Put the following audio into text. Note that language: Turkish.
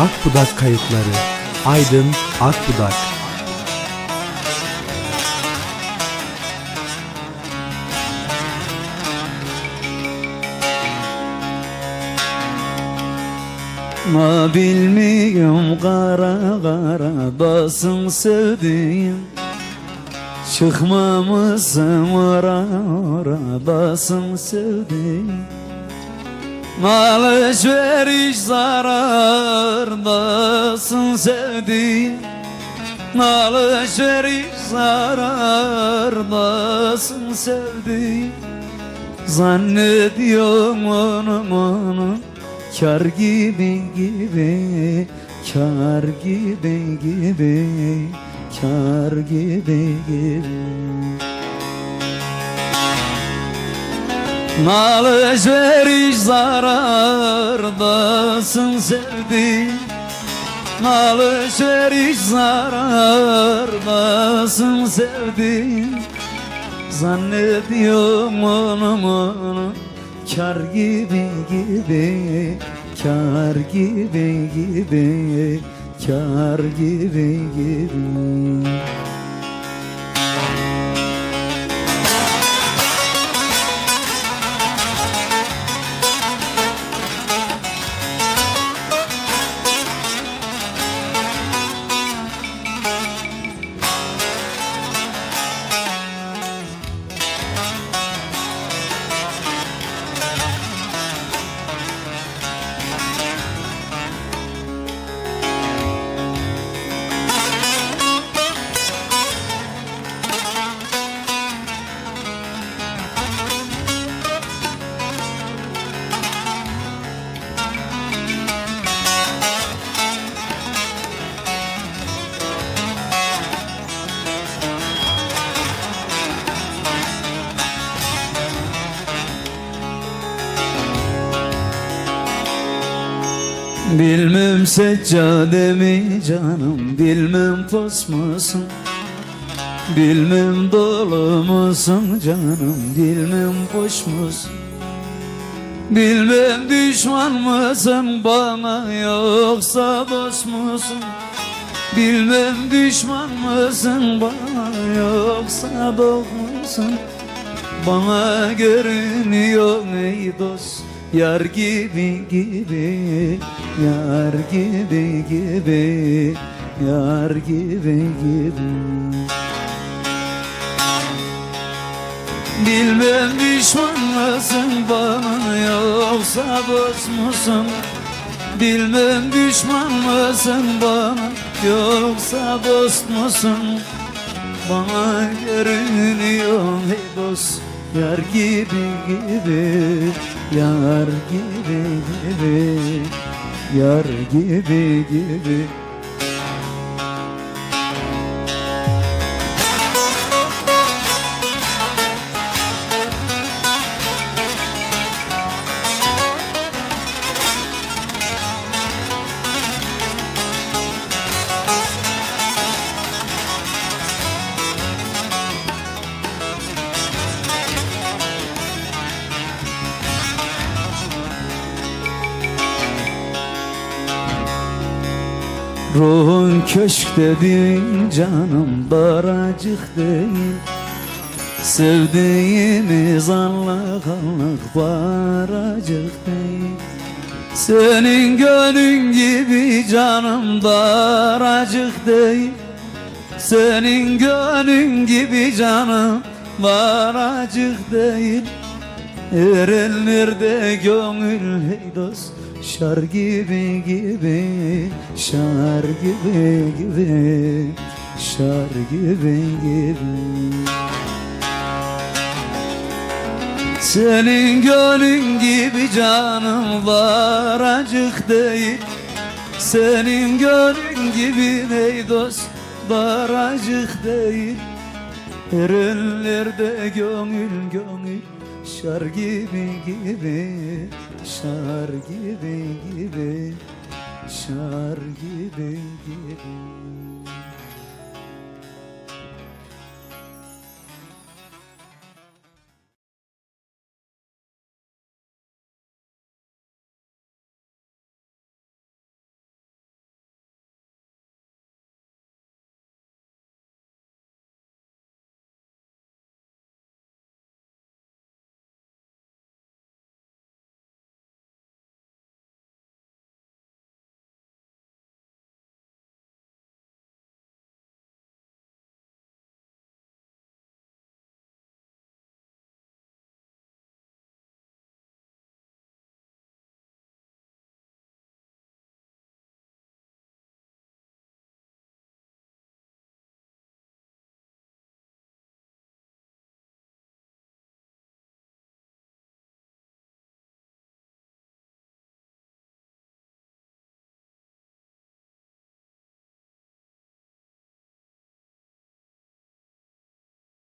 Akbudak Kayıtları. Aydın Akbudak Ma bilmiyorum kara kara basın sevdiğim. Çıkma mısın ora ora basın sevdiğim Alışveriş zarardasın sevdiğim. Alışveriş zarardasın sevdiğim. Zannediyorum onu onu Kar gibi gibi Kar gibi gibi Kar gibi gibi Alışveriş zarardasın sevdiğim. Alışveriş zarardasın sevdiğim. Zannediyorum onu onu Kar gibi gibi Kar gibi gibi Kar gibi gibi Bilmem seccade mi canım Bilmem pos musun? Bilmem dolu musun canım Bilmem boş musun? Bilmem düşman mısın bana Yoksa dost musun? Bilmem düşman mısın bana Yoksa dost musun? Bana görünüyor ey dost Yar gibi gibi Yar gibi gibi Yar gibi gibi. Bilmem düşman mısın bana yoksa dost musun? Bilmem düşman mısın bana yoksa dost musun? Bana görünüyor ey dost Yar gibi gibi Yar gibi gibi Yar gibi gibi Ruhun köşkte değil canım daracık değil. Sevdiğimiz anlık anlık baracık değil. Senin gönlün gibi canım daracık değil. Senin gönlün gibi canım baracık değil Erenlerde gönül hey dost Şar gibi gibi Şar gibi gibi Şar gibi gibi. Senin gönlün gibi canım var acık değil. Senin gönlün gibi ey dost var acık değil. Erenlerde gönül gönül Şar gibi gibi Şar gibi gibi Şar gibi gibi